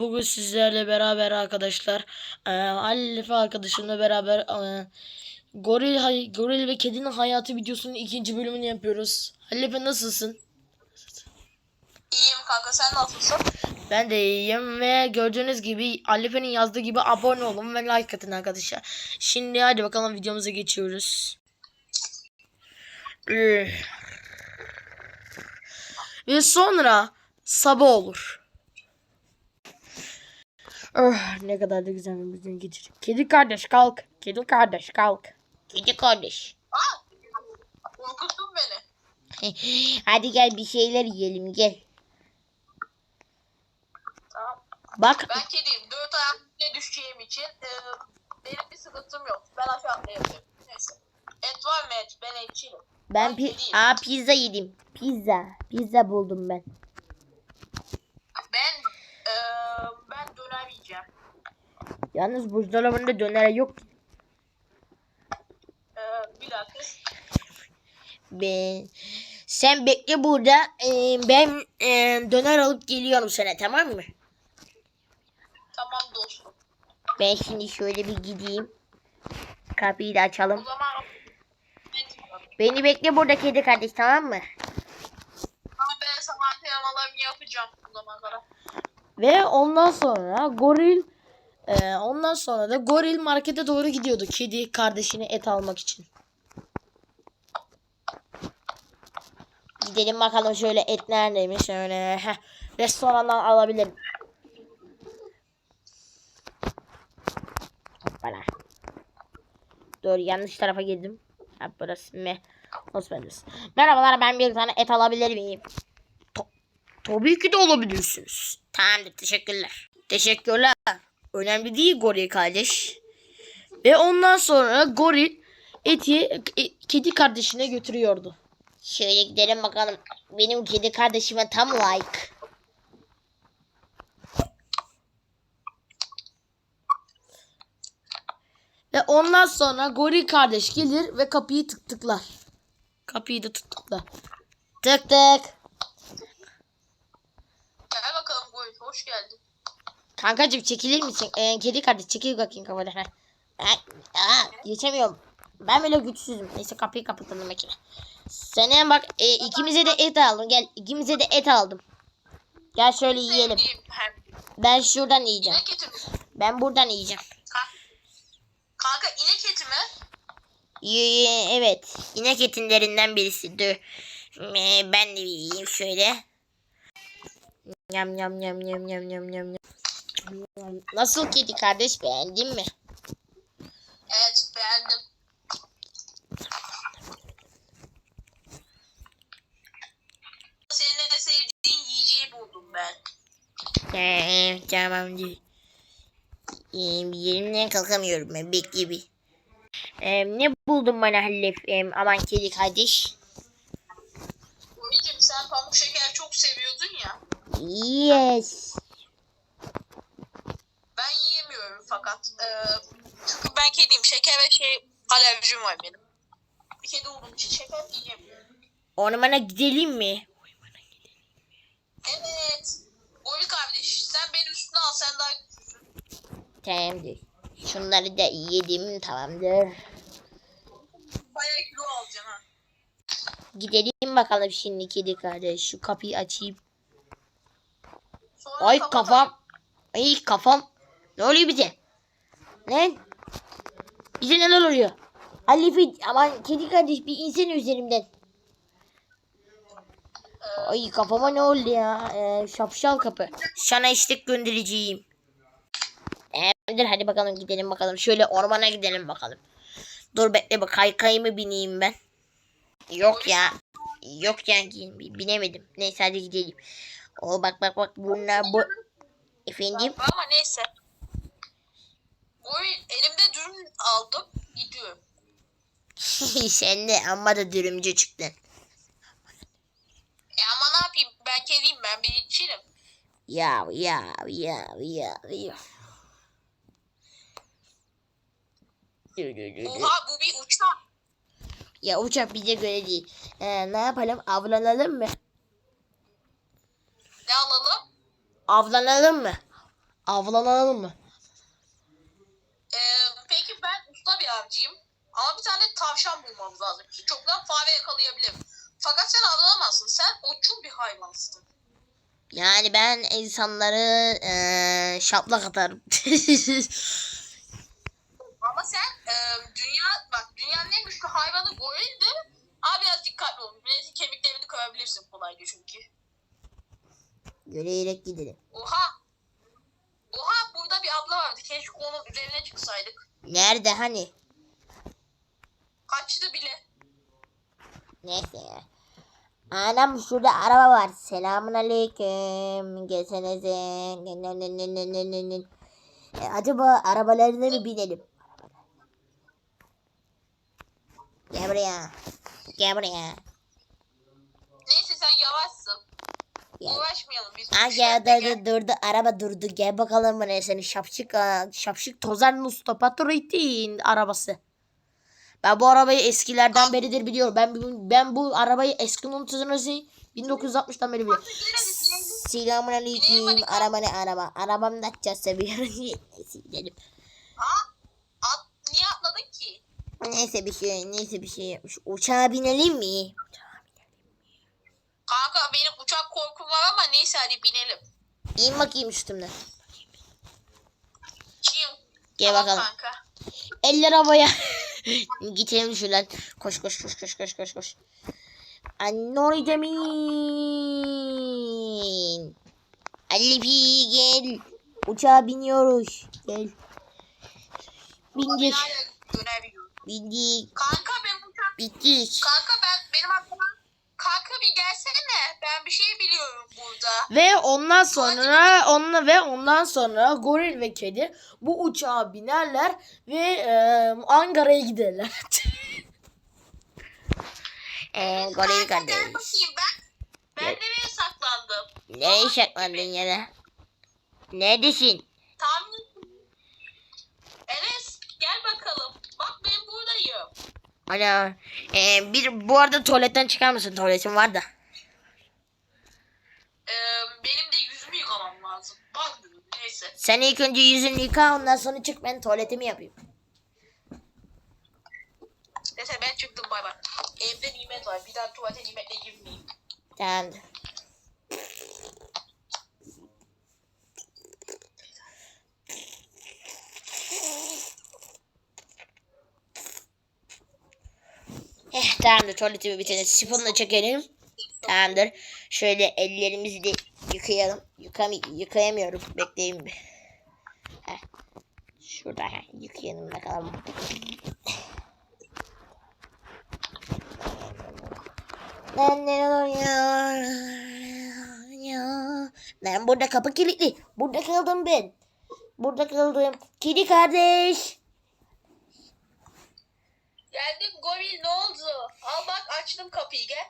Bugün sizlerle beraber arkadaşlar e, Alife arkadaşımla beraber e, Goril, Goril ve Kedinin Hayatı videosunun ikinci bölümünü yapıyoruz. Alife nasılsın? İyiyim kanka sen nasılsın? Ben de iyiyim ve gördüğünüz gibi Alife'nin yazdığı gibi abone olun ve like atın arkadaşlar. Şimdi hadi bakalım videomuza geçiyoruz. Ve sonra sabah olur. Oh, ne kadar da güzel bir müziğin geçirir. Kedi kardeş kalk. Kedi kardeş kalk. Kedi kardeş. Aa! Korkuttun beni. Hadi gel bir şeyler yiyelim gel. Tamam. Bak Ben kediyim. Dört ayakta düşeceğim için e, benim bir sıkıntım yok. Ben aşağı atlayabilirim. Neyse. Et var mı et? Ben etçiyim. Ben pi Aa, pizza yedim. Pizza. Pizza buldum ben. Ben e, ben döner yiyeceğim. Yalnız buzdolabında döner yok. E, bir dakika. Ben... Sen bekle burada. Ee, ben ee, döner alıp geliyorum sana tamam mı? Tamam dostum. Ben şimdi şöyle bir gideyim. Kapıyı da O açalım. zaman et var. Beni bekle burada kedi kardeş tamam mı? Ama ben sana antrenmanlarımı yapacağım bu zamana kadar. Ve ondan sonra goril ee, ondan sonra da goril markete doğru gidiyordu kedi kardeşine et almak için. Gidelim bakalım şöyle et neredeymiş şöyle heh, restorandan alabilirim. Hoppala. Dur yanlış tarafa girdim. Ha burası mı? Merhabalar ben bir tane et alabilir miyim? Tabii ki de olabilirsiniz. Tamamdır teşekkürler. Teşekkürler. Önemli değil goril kardeş. Ve ondan sonra goril eti e, kedi kardeşine götürüyordu. Şöyle gidelim bakalım. Benim kedi kardeşime tam like. Ve ondan sonra goril kardeş gelir ve kapıyı tık tıklar. Kapıyı da tık tıklar. Tık tık. Gel bakalım Goy. Hoş geldin. Kankacım çekilir misin? Ee, kedi kardeş çekil bakayım kafadan. Ha. Aa, geçemiyorum. Ben böyle güçsüzüm. Neyse kapıyı kapatalım makine. Sana bak e, ikimize de et aldım. Gel ikimize de et aldım. Gel şöyle yiyelim. Ben şuradan yiyeceğim. İnek eti mi? Ben buradan yiyeceğim. Ka- Kanka inek eti mi? Ye- Evet. İnek etinlerinden birisi. Dur. Ee, ben de yiyeyim şöyle. Yam yam yam yam yam yam yam. yam. Nasıl kedi kardeş beğendin mi? Evet beğendim. Senin en sevdiğin yiyeceği buldum ben. Ee, tamam değil. Ee, yerimden kalkamıyorum ben. Bekle bir. Ee, ne buldun bana Halef? Ee, aman kedi kardeş. Babacım sen pamuk şeker çok seviyordun ya. Yes. Ben yiyemiyorum fakat. Ee, çünkü ben kediyim. Şeker ve şey alerjim var benim. Bir kedi olduğum için şeker yiyemiyorum. Ormana gidelim mi? Evet. Oyun kardeş sen beni üstüne al sen daha. Tamamdır. Şunları da yedim tamamdır. Bayağı kilo alacaksın ha. Gidelim bakalım şimdi kedi kardeş. Şu kapıyı açayım. Sonra Ay kafam. Ay kafam. Ne oluyor bize? Lan? Bize neler oluyor? Halife aman kedi kardeş bir insene üzerimden. Ay kafama ne oldu ya? Ee, şapşal kapı. Sana istek göndereceğim. Tamamdır hadi bakalım gidelim bakalım. Şöyle ormana gidelim bakalım. Dur bekle bak kaykayımı bineyim ben. Yok ya. Yok yani binemedim. Neyse hadi gidelim. O bak bak bak bunlar bu. Efendim? Ama neyse. Oyun elimde dürüm aldım. Gidiyorum. Sen de amma da dürümcü çıktın. E ama ne yapayım ben kediyim ben bir içerim. Ya ya ya ya ya. Oha bu bir uçak. Ya uçak bize göre değil. Ee, ne yapalım? Avlanalım mı? Ne alalım? Avlanalım mı? Avlanalım mı? Ee, peki ben usta bir avcıyım. Ama bir tane tavşan bulmamız lazım. Çoktan fare yakalayabilirim. Fakat sen avlanamazsın. Sen otçul bir hayvansın. Yani ben insanları eee şaplak atarım. Ama sen e, dünya bak dünyanın en güçlü hayvanı gorildi. Ama biraz dikkatli ol. Milletin kemiklerini kırabilirsin kolayca çünkü. Yürüyerek gidelim. Oha! Oha burada bir abla vardı. Keşke onun üzerine çıksaydık. Nerede hani? Kaçtı bile. Neyse ya. Anam şurada araba var. Selamun aleyküm. Gelsenize. E, acaba arabalarına mı binelim? Gel buraya. Gel buraya. Neyse sen yavaşsın. Uğraşmayalım biz. Bu gel, işlerle. durdu, durdu. Araba durdu. Gel bakalım buraya seni şapşık şapşık tozar Mustafa Patrick'in arabası. Ben bu arabayı eskilerden beridir biliyorum. Ben bu- ben bu arabayı eski unutucunuzu 1960'tan beri biliyorum. Selamun aleyküm. Araba ne araba? Arabam da çok seviyorum. Gidelim. At, niye atladın ki? Neyse bir şey, neyse bir şey yapmış. Uçağa binelim mi? Kanka benim uçak korkum var ama neyse hadi binelim. İn bakayım üstümden. Çiğim. Gel Tamam bakalım. Kanka. Eller havaya. Gidelim şuradan. Koş koş koş koş koş koş koş. Annori Demin. Ali Pi gel. Uçağa biniyoruz. Gel. Bindik. Bindik. Kanka ben uçak... Bittik. Kanka ben benim aklıma... Kanka bir gelsene. Ben bir şey biliyorum burada. Ve ondan sonra onunla ve ondan sonra goril ve kedi bu uçağa binerler ve e, Ankara'ya giderler. e, goril Kanka gel kardeş. bakayım ben. Ben Gel. nereye saklandım? Nereye saklandın yine? Neredesin? Tahmin Enes gel bakalım. Bak ben buradayım. Ana, e, bir bu arada tuvaletten çıkar mısın? Tuvaletim var da. Ee, benim de yüzümü yıkamam lazım. Bak neyse. Sen ilk önce yüzünü yıka ondan sonra çık ben tuvaletimi yapayım. Neyse ben çıktım bay bay. Evde nimet var. Bir daha tuvalete nimetle girmeyeyim. Tamamdır. Tamamdır tuvaletimi bitirin. Sifonla çekelim. Tamamdır. Şöyle ellerimizi de yıkayalım. Yıkam yıkayamıyorum. Bekleyin bir. Heh. Şurada heh. yıkayalım bakalım. Lan ne? Ya. Lan burada kapı kilitli. Burada kaldım ben. Burada kaldım. Kedi kardeş. Goril ne oldu? Al bak açtım kapıyı gel.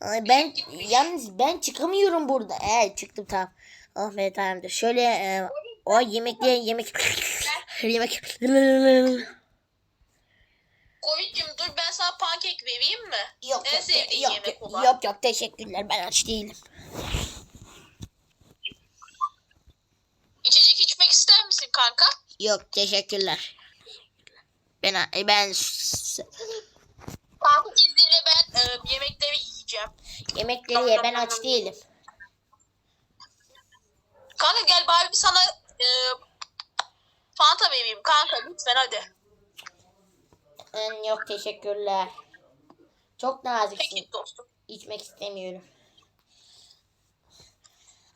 Ay ben Gitmiş. yalnız ben çıkamıyorum burada. Evet çıktım tamam. Oh be tamamdır. Şöyle e, o yemekle yemek yemek Goril'cim dur ben sana pankek vereyim mi? yok En yok, sevdiğin yok, yemek olan. yok yok teşekkürler ben aç değilim. İçecek içmek ister misin kanka? Yok teşekkürler. Ben ben Kanka izninle ben e, yemekleri yiyeceğim. yemekleri ye ben aç değilim. Kanka gel bari bir sana e, Fanta vereyim kanka lütfen hadi. Hmm, Yok teşekkürler. Çok naziksin. Peki dostum. İçmek istemiyorum.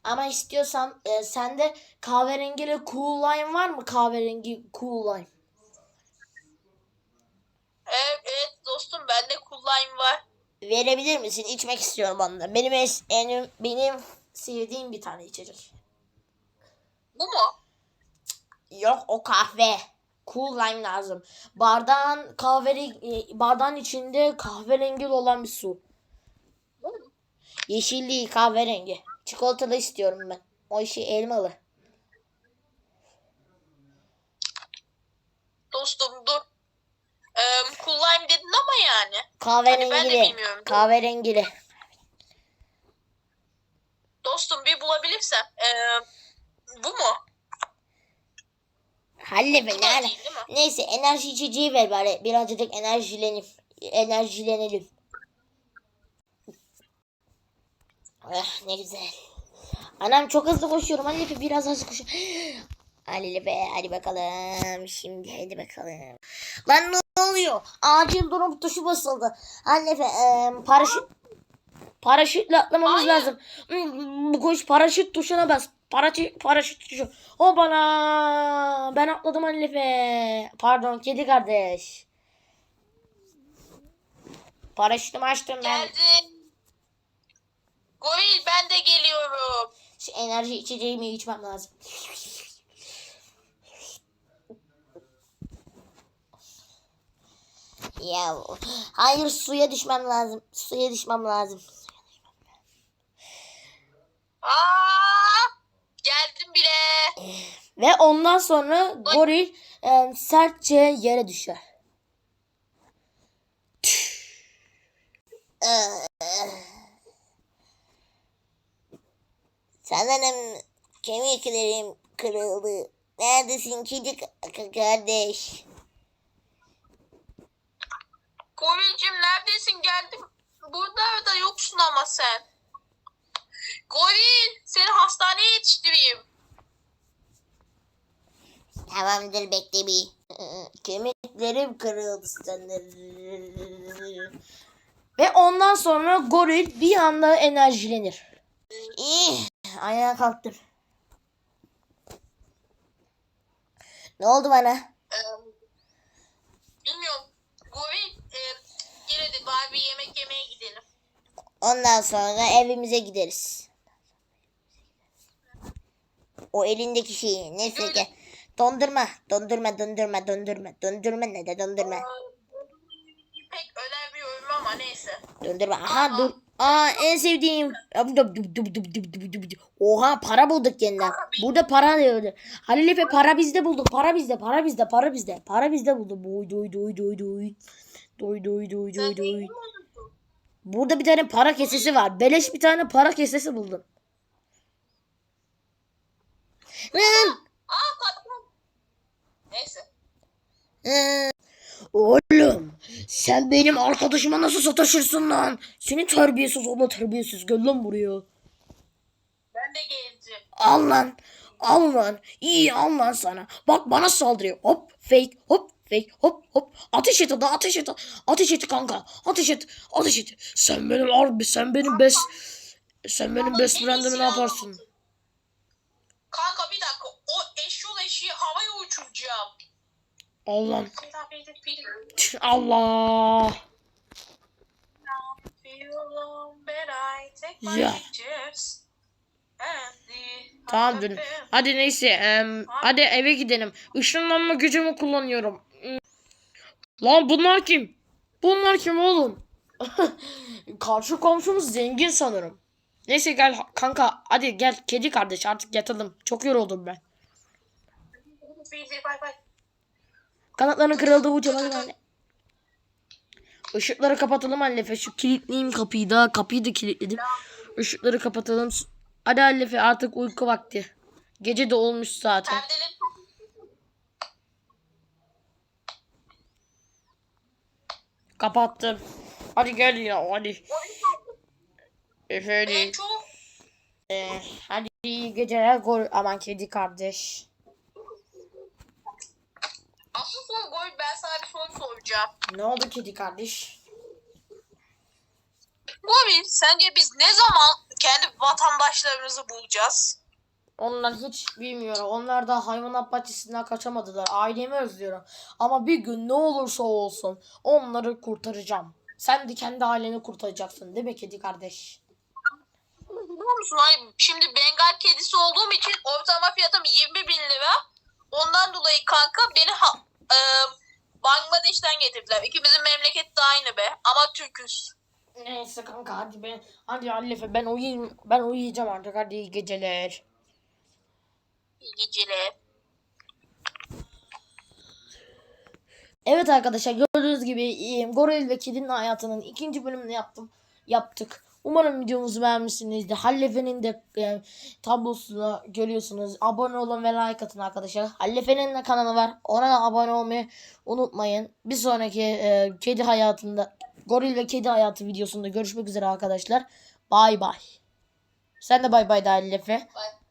Ama istiyorsan e, sende kahverengili cool lime var mı? Kahverengi cool lime. Evet, evet dostum bende kullayım var. Verebilir misin? İçmek istiyorum ondan. Benim es, en, benim sevdiğim bir tane içecek. Bu mu? Yok o kahve. Cool lime lazım. Bardağın kahverengi bardağın içinde kahverengi olan bir su. Bu mu? Yeşil değil kahverengi. Çikolatalı istiyorum ben. O işi elmalı. Dostum dur. Kullayım dedin ama yani. Kahverengili. ben de bilmiyorum. Kahverengili. Dostum bir bulabilirsem. Ee, bu mu? Değil değil mi? Neyse enerji içeceği ver bari. Birazcık enerjilenelim. Enerjilenelim. Ah ne güzel. Anam çok hızlı koşuyorum. Hallefe biraz hızlı koşuyor. Hallefe hadi bakalım. Şimdi hadi bakalım. Lan ne oluyor? Acil durum tuşu basıldı. Hallefe e, paraşüt paraşütle atlamamız Hayır. lazım. Hmm, Bu koş paraşüt tuşuna bas. Paraşüt, paraşüt tuşu. O bana. Ben atladım Hanife. Pardon kedi kardeş. Paraşütümü açtım ben. Geldim. Goril ben de geliyorum. Şu enerji içeceğimi içmem lazım. Ya hayır suya düşmem lazım. Suya düşmem lazım. Aa! Geldim bile. Ve ondan sonra goril e, sertçe yere düşer. Sanırım kemiklerim kırıldı. Neredesin kedi kardeş? Gorilcim neredesin geldim. Burada da yoksun ama sen. Goril seni hastaneye yetiştireyim. Tamamdır bekle bir. Kemiklerim kırıldı sanırım. Ve ondan sonra goril bir anda enerjilenir. İyi. Ayağa kalktım. Ne oldu bana? Ee, bilmiyorum. Goril e, yine de bari bir yemek yemeye gidelim. Ondan sonra evimize gideriz. O elindeki şeyi neyse ki. Dondurma, dondurma, dondurma, dondurma, dondurma ne de dondurma. Pek önermiyorum ama neyse. Dondurma. Aha dur. Aa en sevdiğim. Oha para bulduk yeniden. Burada para diyordu. Halil Efe para bizde buldum. Para bizde, para bizde, para bizde. Para bizde buldum. Doy doy doy doy doy. Doy doy doy doy doy. Burada bir tane para kesesi var. Beleş bir tane para kesesi buldum. Lan! Neyse. Ee, Oğlum sen benim arkadaşıma nasıl sataşırsın lan? Seni terbiyesiz oğlu terbiyesiz gel lan buraya. Ben de geleceğim. Al lan. Al lan. İyi al lan sana. Bak bana saldırıyor. Hop fake hop fake hop hop. Ateş et hadi ateş et. Ateş et kanka. Ateş et. Ateş et. Sen benim harbi sen benim best sen benim best friend'imi ne yaparsın? Kanka bir dakika. O eşyol eşiği havaya uçuracağım. Al lan. Feel Tüh, Allah. Ya. pictures. and the- Tamam dönün. Hadi neyse. em, hadi eve gidelim. Işınlanma gücümü kullanıyorum. Lan bunlar kim? Bunlar kim oğlum? Karşı komşumuz zengin sanırım. Neyse gel kanka hadi gel kedi kardeş artık yatalım. Çok yoruldum ben. Bay bay. Kanatların kırıldı uçamadım anne. Işıkları kapatalım Hallefe. Şu kilitleyeyim kapıyı da. Kapıyı da kilitledim. Işıkları kapatalım. Hadi Hallefe artık uyku vakti. Gece de olmuş zaten. Perdeleri Kapattım. Hadi gel ya hadi. Efendim. Ee, hadi iyi geceler. Gol. Aman kedi kardeş. asıl soru gol ben sana bir soru soracağım. Ne oldu kedi kardeş? Gol sence biz ne zaman kendi vatandaşlarımızı bulacağız? Onlar hiç bilmiyorum. Onlar da hayvanat bahçesinden kaçamadılar. Ailemi özlüyorum. Ama bir gün ne olursa olsun onları kurtaracağım. Sen de kendi aileni kurtaracaksın değil mi kedi kardeş? Biliyor musun? Ay, şimdi Bengal kedisi olduğum için ortalama fiyatım 20 bin lira. Ondan dolayı kanka beni ha, e, Bangladeş'ten getirdiler. İkimizin memleketi de aynı be. Ama Türküz. Neyse kanka hadi ben hadi Hallefe ben uyuyayım ben uyuyacağım artık hadi iyi geceler. İyi geceler. Evet arkadaşlar gördüğünüz gibi Goril ve Kedi'nin hayatının ikinci bölümünü yaptım. Yaptık. Umarım videomuzu beğenmişsinizdir. Hallefe'nin de e, tablosunu görüyorsunuz. Abone olun ve like atın arkadaşlar. Hallefe'nin de kanalı var. Ona da abone olmayı unutmayın. Bir sonraki e, kedi hayatında goril ve kedi hayatı videosunda görüşmek üzere arkadaşlar. Bay bay. Sen de bay bay de Hallefe. Bye.